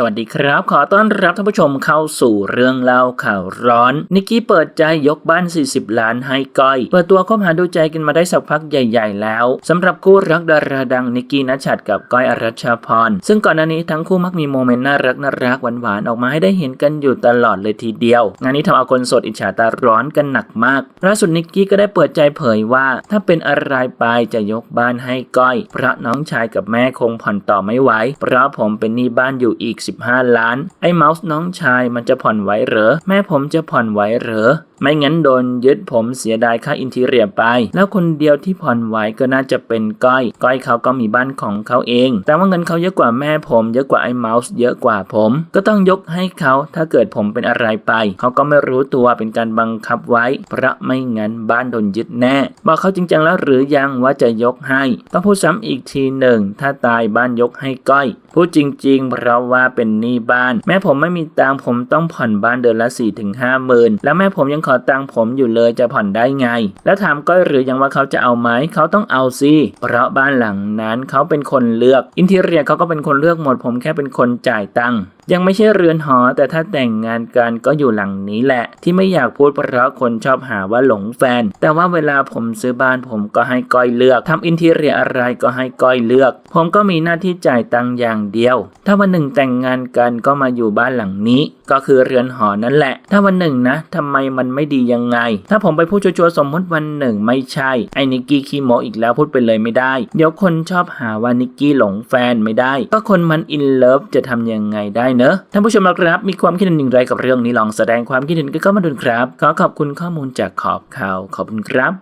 สวัสดีครับ ขอต้อนรับท่านผู้ชมเข้าสู่เรื่องเล่าข่าวร้อน นิกกี้เปิดใจยกบ้าน 40 ล้านให้ก้อย เปิดตัวคบหาดูใจกันมาได้สักพักใหญ่ ๆ แล้วสำหรับคู่รักดาราดังนิกกี้นัชชัดกับก้อยอรัชพร ซึ่งก่อนหน้านี้ทั้งคู่มักมีโมเมนต์น่ารักน่ารักหวานๆ ออกมาให้ได้เห็นกันอยู่ตลอดเลยทีเดียว งานนี้ทำเอาคนโสดอิจฉาตาร้อนกันหนักมากล่าสุดนิกกี้ก็ได้เปิดใจเผยว่า ถ้าเป็นอะไรไปจะยกบ้านให้ก้อยเพราะน้องชายกับแม่คงผ่อนต่อไม่ไหวเพราะผมเป็นหนี้บ้านอยู่อีก15 ล้าน ไอ้เมาส์น้องชายมันจะผ่อนไหวเหรอ แม่ผมจะผ่อนไหวเหรอ ไม่งั้นโดนยึดผมเสียดายค่าอินทีเรียไป แล้วคนเดียวที่ผ่อนไหวก็น่าจะเป็นก้อย ก้อยเขาก็มีบ้านของเขาเอง แต่ว่าเงินเขาเยอะกว่าแม่ผม เยอะกว่าไอ้เมาส์เยอะกว่าผม ก็ต้องยกให้เขาถ้าเกิดผมเป็นอะไรไป เขาก็ไม่รู้ตัวเป็นการบังคับไว้ เพราะไม่งั้นบ้านโดนยึดแน่ บอกเขาจริงจังแล้วหรือยังว่าจะยกให้ ต้องพูดซ้ำอีกทีหนึ่งถ้าตายบ้านยกให้ก้อยพูดจริงๆ เพราะว่าเป็นหนี้บ้าน แม่ผมไม่มีตังผมต้องผ่อนบ้านเดือนละ4ี่ถึงห้าหมื่นแล้วแม่ผมยังขอตังผมอยู่เลยจะผ่อนได้ไง แล้วถามก้อยหรือยังว่าเขาจะเอาไหมเขาต้องเอาสิเพราะบ้านหลังนั้นเขาเป็นคนเลือก อินทีเรียเขาก็เป็นคนเลือกหมดผมแค่เป็นคนจ่ายตังค์ ยังไม่ใช่เรือนหอ แต่ถ้าแต่งงานกันก็อยู่หลังนี้แหละ ที่ไม่อยากพูดเพราะคนชอบหาว่าหลงแฟน แต่ว่าเวลาผมซื้อบ้านผมก็ให้ก้อยเลือกทำอินทีเรียอะไรก็ให้ก้อยเลือก ผมก็มีหน้าที่จ่ายตังค์อย่างเดียว ถ้าวันหนึ่งแต่งงานกันก็มาอยู่บ้านหลังนี้ ก็คือเรือนหอนั่นแหละ ถ้าวันหนึ่งนะทำไมมันไม่ดียังไง ถ้าผมไปพูดชัวร์ๆสมมติวันหนึ่งไม่ใช่ไอ้นิกกี้ขี้โมอีกแล้วพูดไปเลยไม่ได้ เดี๋ยวคนชอบหาว่านิกกี้หลงแฟนไม่ได้ ก็คนมันอินเลิฟจะทำยังไงได้เนอะท่านผู้ชมครับมีความคิดเห็นอย่างไรกับเรื่องนี้ลองแสดงความคิดเห็นกันเข้ามาดูครับ ขอขอบคุณข้อมูลจากขอบข่าวขอบคุณครับ